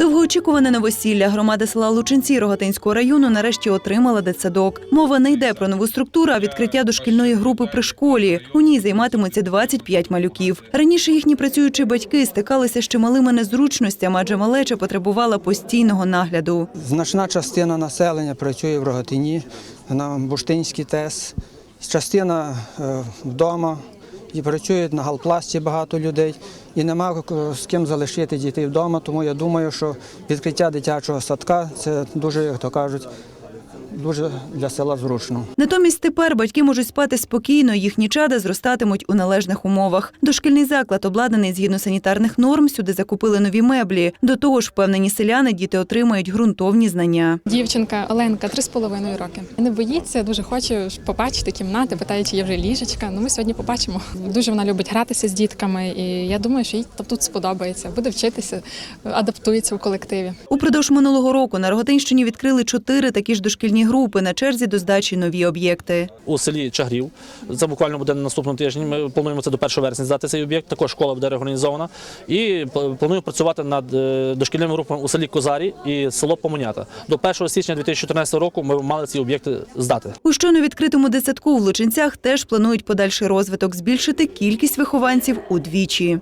Довгоочікуване новосілля громада села Лучинці Рогатинського району нарешті отримала дитсадок. Мова не йде про нову структуру, а відкриття дошкільної групи при школі. У ній займатимуться 25 малюків. Раніше їхні працюючі батьки стикалися з чималими незручностями, адже малеча потребувала постійного нагляду. Значна частина населення працює в Рогатині на Буштинській ТЕС, частина е, вдома і працюють на галпласті багато людей. І нема з ким залишити дітей вдома, тому я думаю, що відкриття дитячого садка це дуже, як то кажуть, дуже для села зручно. Натомість тепер батьки можуть спати спокійно, їхні чада зростатимуть у належних умовах. Дошкільний заклад обладнаний згідно санітарних норм. Сюди закупили нові меблі. До того ж, впевнені селяни, діти отримають ґрунтовні знання. Дівчинка Оленка, три з половиною роки. Не боїться, дуже хоче побачити кімнати, питає, чи є вже ліжечка. Ну ми сьогодні побачимо. Дуже вона любить гратися з дітками, і я думаю, що їй там тут сподобається. Буде вчитися, адаптується у колективі. Упродовж минулого року на Рогатинщині відкрили чотири такі ж дошкільні групи на черзі до здачі нові об'єкти. у селі Чагрів. Це буквально буде на наступному тижні. Ми плануємо це до 1 вересня здати цей об'єкт. Також школа буде реорганізована. І пл- плануємо працювати над е, дошкільними групами у селі Козарі і село Помонята. До 1 січня 2014 року ми мали ці об'єкти здати. У щойно відкритому дитсадку в Лучинцях теж планують подальший розвиток, збільшити кількість вихованців удвічі.